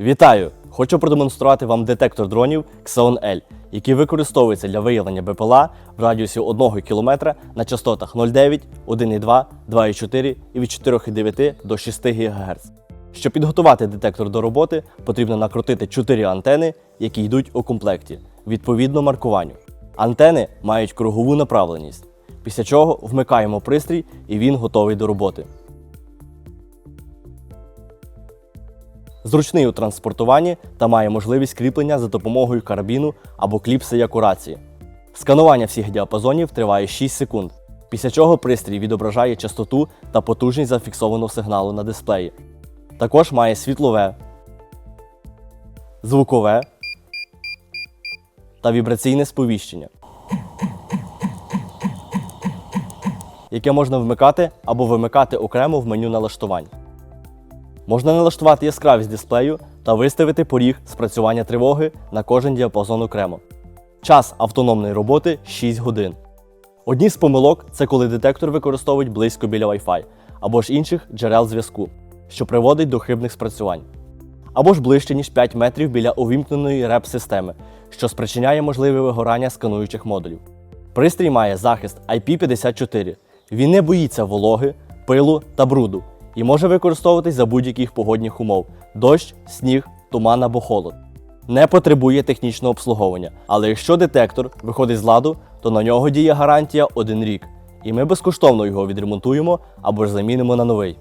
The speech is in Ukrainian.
Вітаю! Хочу продемонструвати вам детектор дронів Xeon L, який використовується для виявлення БПЛА в радіусі 1 км на частотах 0,9, 1,2, 2,4 і від 4,9 до 6 ГГц. Щоб підготувати детектор до роботи, потрібно накрутити 4 антени, які йдуть у комплекті, відповідно маркуванню. Антени мають кругову направленість, після чого вмикаємо пристрій і він готовий до роботи. Зручний у транспортуванні та має можливість кріплення за допомогою карабіну або кліпси як у рації. Сканування всіх діапазонів триває 6 секунд, після чого пристрій відображає частоту та потужність зафіксованого сигналу на дисплеї. Також має світлове, звукове та вібраційне сповіщення, яке можна вмикати або вимикати окремо в меню налаштувань. Можна налаштувати яскравість дисплею та виставити поріг спрацювання тривоги на кожен діапазон окремо. Час автономної роботи 6 годин. Одні з помилок це коли детектор використовують близько біля Wi-Fi або ж інших джерел зв'язку, що приводить до хибних спрацювань. Або ж ближче, ніж 5 метрів біля увімкненої реп-системи, що спричиняє можливе вигорання скануючих модулів. Пристрій має захист IP54. Він не боїться вологи, пилу та бруду і може використовуватись за будь-яких погодних умов: дощ, сніг, туман або холод. Не потребує технічного обслуговування, але якщо детектор виходить з ладу, то на нього діє гарантія 1 рік, і ми безкоштовно його відремонтуємо або ж замінимо на новий.